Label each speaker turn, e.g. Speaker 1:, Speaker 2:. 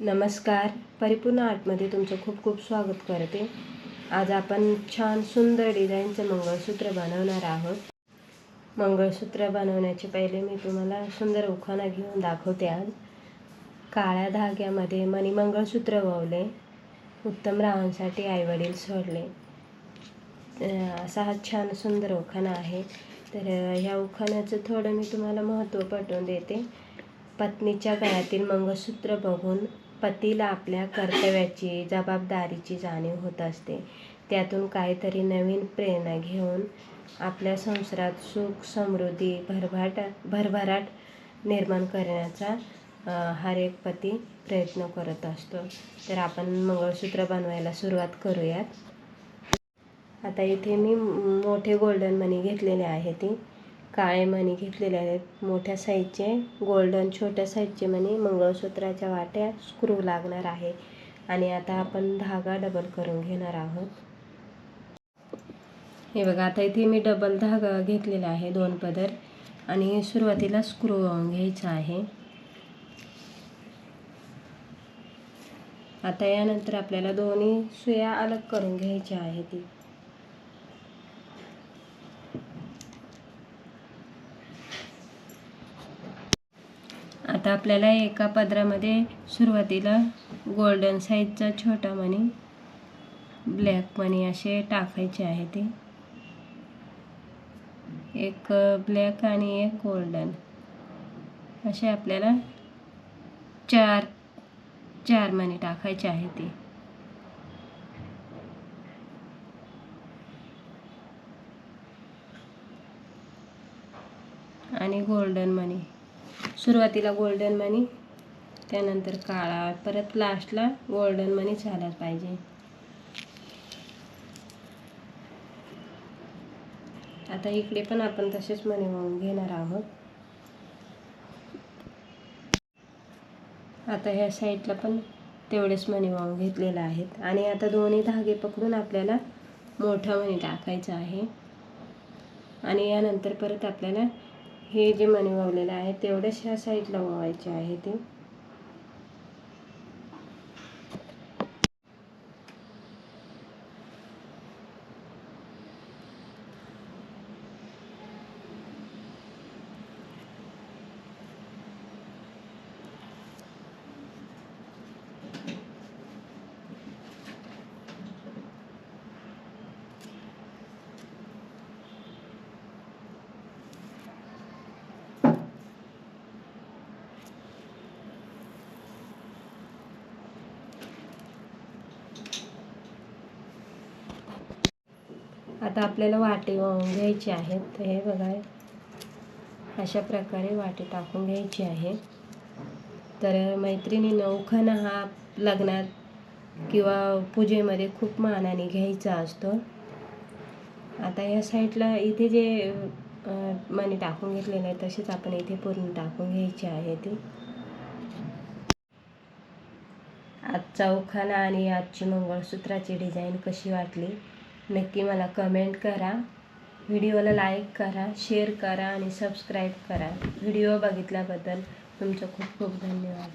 Speaker 1: नमस्कार. परिपूर्ण आर्टमध्ये तुमचं खूप खूप स्वागत करते. आज आपण छान सुंदर डिझाईनचं मंगळसूत्र बनवणार आहोत. मंगळसूत्र बनवण्याचे पहिले मी तुम्हाला सुंदर उखाणा घेऊन दाखवते आज. काळ्या धाग्यामध्ये मनी मंगळसूत्र ववले उत्तम रावांसाठी आईवडील सोडले. असा हा छान सुंदर उखाणा आहे. तर ह्या उखाण्याचं थोडं मी तुम्हाला महत्त्व पटवून देते. पत्नीच्या गळ्यातील मंगळसूत्र बघून पतीला आपल्या कर्तव्याची जबाबदारीची जाणीव होत असते. त्यातून काहीतरी नवीन प्रेरणा घेऊन आपल्या संसारात सुख समृद्धी भरभाट भरभराट निर्माण करण्याचा हर एक पती प्रयत्न करत असतो. तर आपण मंगळसूत्र बनवायला सुरुवात करूयात. आता इथे मी मोठे गोल्डन मनी घेतलेले आहे ती. काळे मणी घेतलेले आहेत. मोठ्या साईजचे गोल्डन छोट्या साईजचे मणी मंगळसूत्राच्या वाट्या स्क्रू लागणार आहे. आणि आता आपण धागा डबल करून घेणार आहोत. हे बघा आता इथे मी डबल धागा घेतलेला आहे दोन पदर. आणि सुरुवातीला स्क्रू घ्यायचा आहे. आता यानंतर आपल्याला दोन्ही सुया अलग करून घ्यायच्या आहे आता आपल्याला एका पदरामध्ये सुरुवातीला गोल्डन साईजचा छोटा मणी ब्लॅक मणी असे टाकायचे आहे ते. एक ब्लॅक आणि एक गोल्डन असे आपल्याला चार चार मणी टाकायचे आहे ते. आणि गोल्डन मणी. सुरुवातीला गोल्डन मनी त्यानंतर काळा परत लास्टला गोल्डन मनी झाला पाहिजे. आता इकडे पण आपण तसेच मनी वाहून घेणार आहोत. आता ह्या साईडला पण तेवढेच मणी वाहून घेतलेले आहेत. आणि आता दोन्ही धागे पकडून आपल्याला मोठा मणी टाकायचा आहे. आणि यानंतर परत आपल्याला हे जे मणी वावलेलं आहे तेवढ्याच ह्या साईडला वावायचे आहे ते. आता आपल्याला वाटे वाहून घ्यायचे आहेत. तर हे बघा अशा प्रकारे वाटे टाकून घ्यायची आहे तर मैत्रिणी उखाणा हा लग्नात किंवा पूजेमध्ये खूप मानाने घ्यायचा असतो. आता या साईडला इथे जे अं, मणी टाकून घेतलेलं आहे तसेच आपण इथे पूर्ण टाकून घ्यायचे आहे ते आजचा उखाना आणि आजची मंगळसूत्राची डिझाईन कशी वाटली? नक्की मला कमेंट करा. व्हिडिओला लाईक करा शेअर करा आणि सबस्क्राईब करा. व्हिडिओ बघितल्याबद्दल तुमचं खूप खूप धन्यवाद.